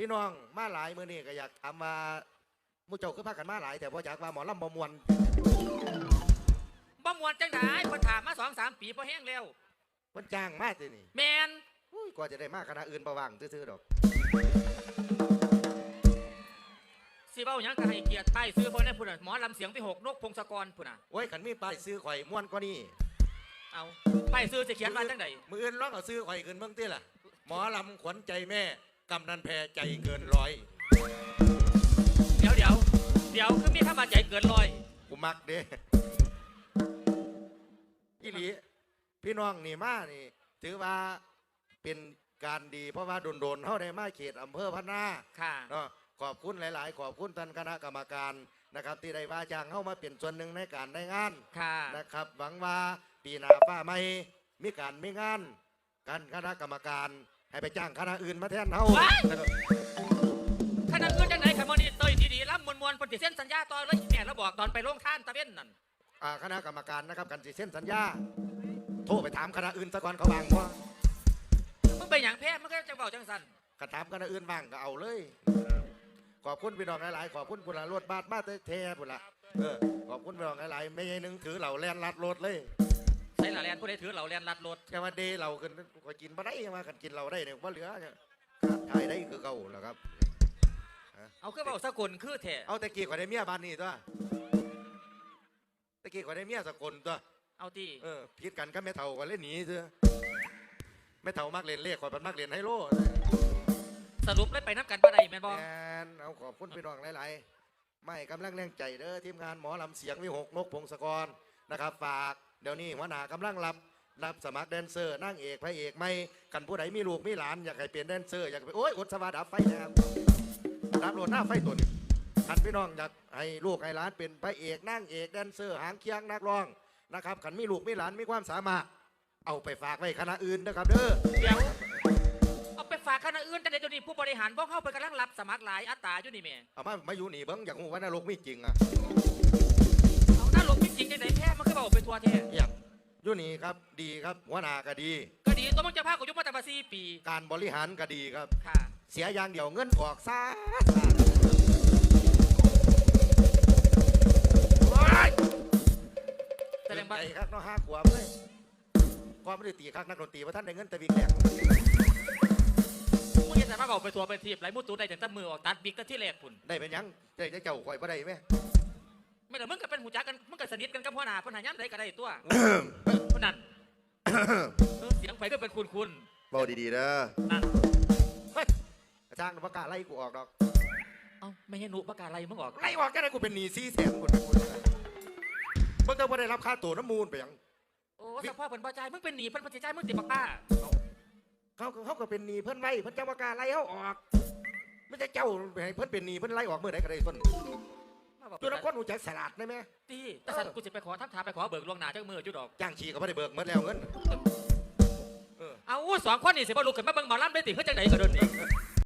พี่น้องมาหลายมื้อนี้ก็อยากถามว่าหมู่เจ้าคือพากันมาหลาย แต่บ่อยากว่าหมอลำบ่มวนบ่มวนจังไดเพิ่นถามมาสองสามปีพอแห้งแล้วเพิ่นจ้างมาสินี่แมนอุ้ยกว่าจะได้มาคณะอื่นบ่ว่างซื่อๆดอกสิเว้าหยังก็ให้เกียรติป้ายซื้อเพิ่นนั่นพุ่นน่ะหมอลำเสียงพี่หกนกพงศกรพุ่นน่ะโอ้ยคันมีป้ายซื้อข่อยม่วนกว่านี้เอาป้ายซื้อสิเขียนว่าจังไดมื้ออื่นลองเอาซื้อข่อยขึ้นเบิ่งติล่ะหมอลำขวัญใจแม่ กำนันแพรใจเกินร้อย เดี๋ยวเดี๋ยวเดี๋ยวคือมีคำว่าใจเกินร้อย กูมักเด้อีหลีพี่น้องนี่มานี่ ถือว่าเป็นการดีเพราะว่าโดนๆเฮาได้มาเขตอำเภอพะนาค่ะ เนาะขอบคุณหลายๆ ขอบคุณท่านคณะกรรมการนะครับ ที่ได้ว่าจ้างเข้ามาเป็นส่วนหนึ่งในการได้งานค่ะ นะครับ หวังว่าปีหน้าฟ้าไม่มีการมีงานการคณะกรรมการ ให้ไปจ้างคณะอื่นมาแทนเฮาว้ายนะครับขนาดเงินจังไดคันบ่นี่เตยดีๆรับมวลๆเพิ่นสิเซ็นสัญญาต่อเลยแม่เราบอกตอนไปโรงทานตะเว้นนั่นอ่าคณะกรรมการนะครับกันสิเส้นสัญญา โทรไปถามคณะอื่นซะก่อนเขาวางบ่มึงไปหยังแพ้มันก็จังเว้าจังซั่นกระถามคณะอื่นบ้างก็เอาเลย ขอบคุณพี่น้องหลาย ๆ ขอบคุณพุละรถบาทมาเทๆพุละเออขอบคุณพี่น้องหลาย ๆ ไม่ใช่หนึงถือเหล่าแลนลัดรถเลย ใส่ละแลนผู้ใดถือเหล่าแลนลัดรถแค่ว่าเดย์เราขึ้นก็กินมาได้มากันกินเราได้เนี่ยว่าเหลือเนี่ยขาดถ่ายได้คือเก่าแล้วครับ เอาคือเว้าสกลคือแท้เอาตะกี้ขอยได้เมียบ้านนี้ตัวตะกี้ขอยได้เมียสกลตัวเอาที่เออพิดกันก็แม่เฒ่าก็เล่นหนีเถอะแม่เฒ่ามากเล่นเลขขอยเป็นมากเล่นไฮโลสรุปเลยไปนับกันบ่ได้แม่นบ่แอนเอาขอบคุณพี่น้องหลายๆ ไม่กำลังแรงใจเด้อทีมงานหมอลำเสียงวิหกนกพงศกรนะครับฝากเดี๋ยวนี้หัวหน้ากำลังรับรับสมัครแดนเซอร์นั่งเอกพระเอกไม่กันผู้ใดมีลูกมีหลานอยากให้เป็นแดนเซอร์อยากไปโอ้ยอดสวัสดิ์ดับไฟนะครับดับโหลดหน้าไฟตัวนี้คันพี่น้องอยากให้ลูกให้หลานเป็นพระเอกนั่งเอกแดนเซอร์หางเคียงนักร้องนะครับขันมีลูกมีหลานมีความสามารถ เอาไปฝากไว้คณะอื่นนะครับเด้อเดี๋ยวเอาไปฝากคณะอื่นแต่เดี๋ยวนี้ผู้บริหารบ่เข้าไปกำลังรับสมัครหลายอัตราอยู่นี่แม่เอามามาอยู่นี่เบิ้งอยากรู้ว่านรกมีจริงอะ เอาหน้าลงจริงๆจังไดแท้มันคือเว้าไปทั่วแท้อยากอยู่นี่ครับดีครับหัวหน้าก็ดี ก็ดีตัวมึงจะพากูอยุมาแต่มา4ปีการบริหารก็ดีครับ ค่ะเสียอย่างเดียวเงินออกซาโอ้ยแสดงว่าใจครับเนาะห้าขวบเลยความไม่ได้ตีคักนักดนตรีว่าท่านได้เงินแต่วิกแหลกมึงจะสามารถเอาไปทัวร์ไปทีบไหลมุดตูได้แต่ตั้งมือออกตัดบิ๊กก็ที่แรกพุ่นได้เป็นหยังได้ได้เจ้าข่อยบ่ได้ไหม ไม่แต่มึงก็เป็นหูจักกันมึงก็สนิทกันกับพ่อหน้าพ่อหน้าย้ำใดก็ได้ตัวพ่นนั่นเออเสียงไฟก็เป็นคุณคุณบอกดีๆเด้อนั่นเฮ้ยอาจารย์ประกล้าศไล่กูออกดอก เอ้าไม่ให้หนุประกาศอะไรมึงออกไล่ออกแค่ไหนกูเป็นหนี้ซี่แสนคนคนมึงก็ไม่ได้รับค่าตั๋วน้ำมูลไปหยังโอ้สภาพเพิ่นบ่จ่ายมึงเป็นหนี้เพิ่นบ่สิจ่ายมึงสิบักบ้าเขาก็เขาก็เป็นหนี้เพิ่นไว้เพิ่นเจ้าประกล้าศไล่เขาออกไม่ใช่เจ้าไปให้เพิ่นเป็นหนี้เพิ่นไล่ออกเมื่อไหร่ก็ได้ต้น มาบอกตัวนักคนหูจักสลัดได้ไหมตีแต่สัตว์กูสิไปขอทักทายไปขอเบิกล่วงหน้าจักมือจุดดอก จ้างฉีก็ไม่ได้เบิกเมื่อแล้วเงิน เออเอาสองคนนี่สิบ่ลุกขึ้นมาเบิ่งหมอลำได้ติเฮ็ดจังไดก็โดนนี่